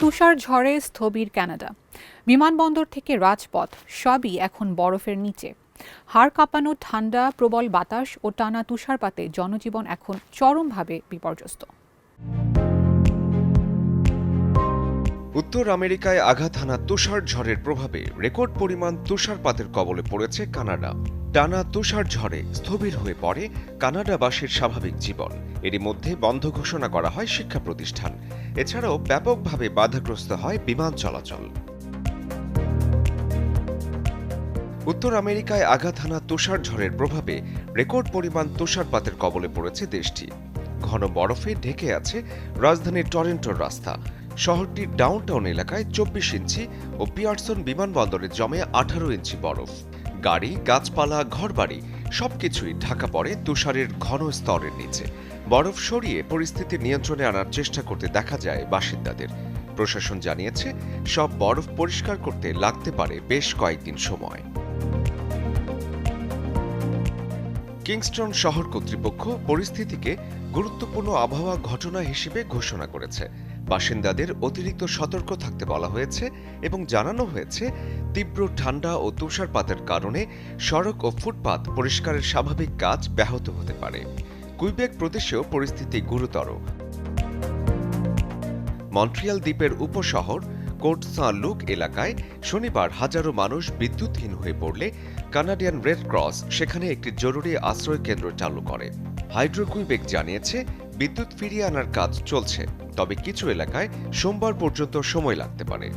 তুষার ঝড়ে স্থবির কানাডা। বিমানবন্দর থেকে রাজপথ, সবই এখন বরফের নিচে। হাড় কাঁপানো ঠান্ডা, প্রবল বাতাস ও টানা তুষারপাতে জনজীবন এখন চরমভাবে বিপর্যস্ত। উত্তর আমেরিকায় আঘাত হানা তুষার ঝড়ের প্রভাবে রেকর্ড পরিমাণ তুষারপাতের কবলে পড়েছে কানাডা। টানা তুষার ঝড়ে স্থবির হয়ে পড়ে কানাডাবাসীর স্বাভাবিক জীবন। এরই মধ্যে বন্ধ ঘোষণা করা হয় শিক্ষা প্রতিষ্ঠান। এছাড়াও ব্যাপকভাবে বাধাগ্রস্ত হয় বিমান চলাচল। উত্তর আমেরিকায় আঘাত হানা তুষার ঝড়ের প্রভাবে রেকর্ড পরিমাণ তুষারপাতের কবলে পড়েছে দেশটি। ঘন বরফে ঢেকে আছে রাজধানী টরেন্টোর রাস্তা। শহরটির ডাউনটাউন এলাকায় চব্বিশ ইঞ্চি ও পিয়ারসন বিমানবন্দরে জমে আঠারো ইঞ্চি বরফ। গাড়ি, গাছপালা, ঘরবাড়ি, সবকিছুই ঢাকা পড়ে তুষারের ঘন স্তরের নিচে। বরফ সরিয়ে পরিস্থিতি নিয়ন্ত্রণে আনার চেষ্টা করতে দেখা যায় বাসিন্দাদের। প্রশাসন জানিয়েছে, সব বরফ পরিষ্কার করতে লাগতে পারে বেশ কয়েকদিন সময়। কিংস্টন শহর কর্তৃপক্ষ পরিস্থিতিকে গুরুত্বপূর্ণ আবহাওয়া ঘটনা হিসেবে ঘোষণা করেছে। বাসিন্দাদের অতিরিক্ত সতর্ক থাকতে বলা হয়েছে এবং জানানো হয়েছে, তীব্র ঠান্ডা ও তুষারপাতের কারণে সড়ক ও ফুটপাত পরিষ্কারের স্বাভাবিক কাজ ব্যাহত হতে পারে। কুইবেক প্রদেশেও পরিস্থিতি গুরুতর। মন্ট্রিয়াল দ্বীপের উপশহর কোর্ট সাঁ লুক এলাকায় শনিবার হাজারো মানুষ বিদ্যুৎহীন হয়ে পড়লে কানাডিয়ান রেড ক্রস সেখানে একটি জরুরি আশ্রয় কেন্দ্র চালু করে। হাইড্রোকুইবেক জানিয়েছে, বিদ্যুৎ ফিরিয়ে আনার কাজ চলছে। তবে কিছু এলাকায় সোমবার পর্যন্ত সময় লাগতে পারে।